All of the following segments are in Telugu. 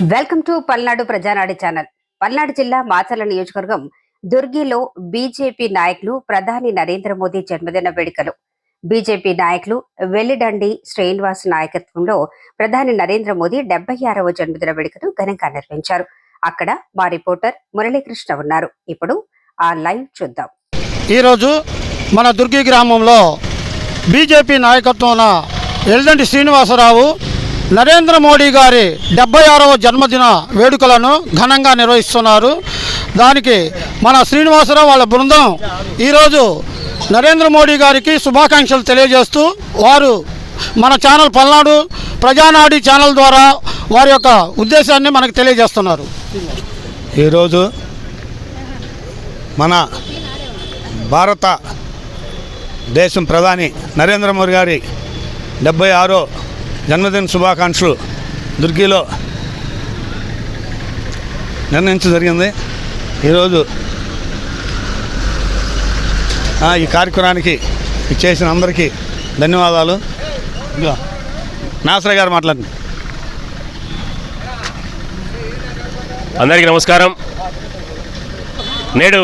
Welcome to Palnadu Prajanadi channel. Palnadu జిల్లా మాచర్ల నియోజకవర్గం దుర్గిలో బీజేపీ నాయకులు ప్రధాని నరేంద్ర మోదీ జన్మదిన వేడుకలు. బీజేపీ నాయకులు వెల్లిడండి శ్రీనివాస్ నాయకత్వంలో ప్రధాని నరేంద్ర మోదీ డెబ్బై ఆరవ జన్మదిన వేడుకను ఘనంగా నిర్వహించారు. అక్కడ మా రిపోర్టర్ మురళీకృష్ణ ఉన్నారు. ఇప్పుడు ఆ లైవ్ చూద్దాం. ఈరోజు మన దుర్గి గ్రామంలో బీజేపీ నాయకత్వంలో ఎల్దండి శ్రీనివాసరావు నరేంద్ర మోడీ గారి డెబ్బై ఆరవ జన్మదిన వేడుకలను ఘనంగా నిర్వహిస్తున్నారు. దానికి మన శ్రీనివాసరావు వాళ్ళ బృందం ఈరోజు నరేంద్ర మోడీ గారికి శుభాకాంక్షలు తెలియజేస్తూ వారు మన ఛానల్ పల్నాడు ప్రజానాడి ఛానల్ ద్వారా వారి యొక్క ఉద్దేశాన్ని మనకు తెలియజేస్తున్నారు. ఈరోజు మన భారత దేశం ప్రధాని నరేంద్ర మోడీ గారి డెబ్బై ఆరో జన్మదిన శుభాకాంక్షలు దుర్గిలో నిర్ణయించడం జరిగింది. ఈరోజు ఈ కార్యక్రమానికి ఇచ్చేసిన అందరికీ ధన్యవాదాలు. నాసరే గారు మాట్లాడండి. అందరికీ నమస్కారం. నేడు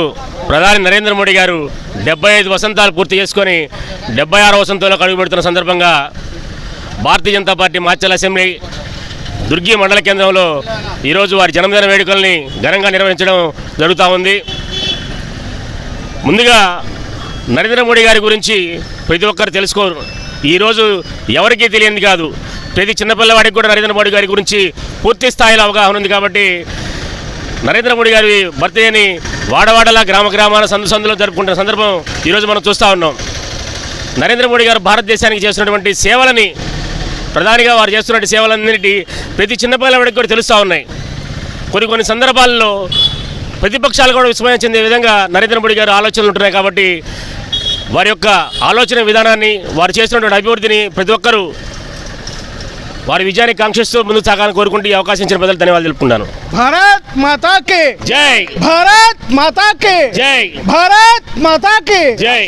ప్రధాని నరేంద్ర మోడీ గారు డెబ్బై ఐదు వసంతాలు పూర్తి చేసుకొని డెబ్బై ఆరు వసంతంలో అడుగుపెడుతున్న సందర్భంగా భారతీయ జనతా పార్టీ మాచల్ అసెంబ్లీ దుర్గి మండల కేంద్రంలో ఈరోజు వారి జన్మదిన వేడుకల్ని ఘనంగా నిర్వహించడం జరుగుతూ ఉంది. ముందుగా నరేంద్ర మోడీ గారి గురించి ప్రతి ఒక్కరు తెలుసుకోరు. ఈరోజు ఎవరికీ తెలియంది కాదు. ప్రతి చిన్నపిల్లవాడికి కూడా నరేంద్ర మోడీ గారి గురించి పూర్తి స్థాయిలో అవగాహన ఉంది కాబట్టి నరేంద్ర మోడీ గారి బర్త్డేని వాడవాడలా గ్రామ గ్రామాల సందు సందులో జరుపుకుంటున్న సందర్భం ఈరోజు మనం చూస్తూ ఉన్నాం. నరేంద్ర మోడీ గారు భారతదేశానికి చేసినటువంటి సేవలని ప్రధానిగా వారు చేస్తున్న సేవలన్నిటి ప్రతి చిన్నపిల్లవాడికి కూడా తెలుస్తూ ఉన్నాయి. కొన్ని కొన్ని సందర్భాల్లో ప్రతిపక్షాలు కూడా విస్మయం చెందే విధంగా నరేంద్ర మోడీ గారు ఆలోచనలు ఉంటున్నాయి కాబట్టి వారి యొక్క ఆలోచన విధానాన్ని వారు చేస్తున్నటువంటి అభివృద్ధిని ప్రతి ఒక్కరూ వారి విజయాన్ని కాంక్షిస్తూ ముందుకు సాగాలని కోరుకుంటూ ఈ అవకాశం ఇచ్చిన ప్రజలు ధన్యవాదాలు తెలుపుకున్నాను భారత్ మాతా కే జై! భారత్ మాతా కే జై! భారత్ మాతా కే జై!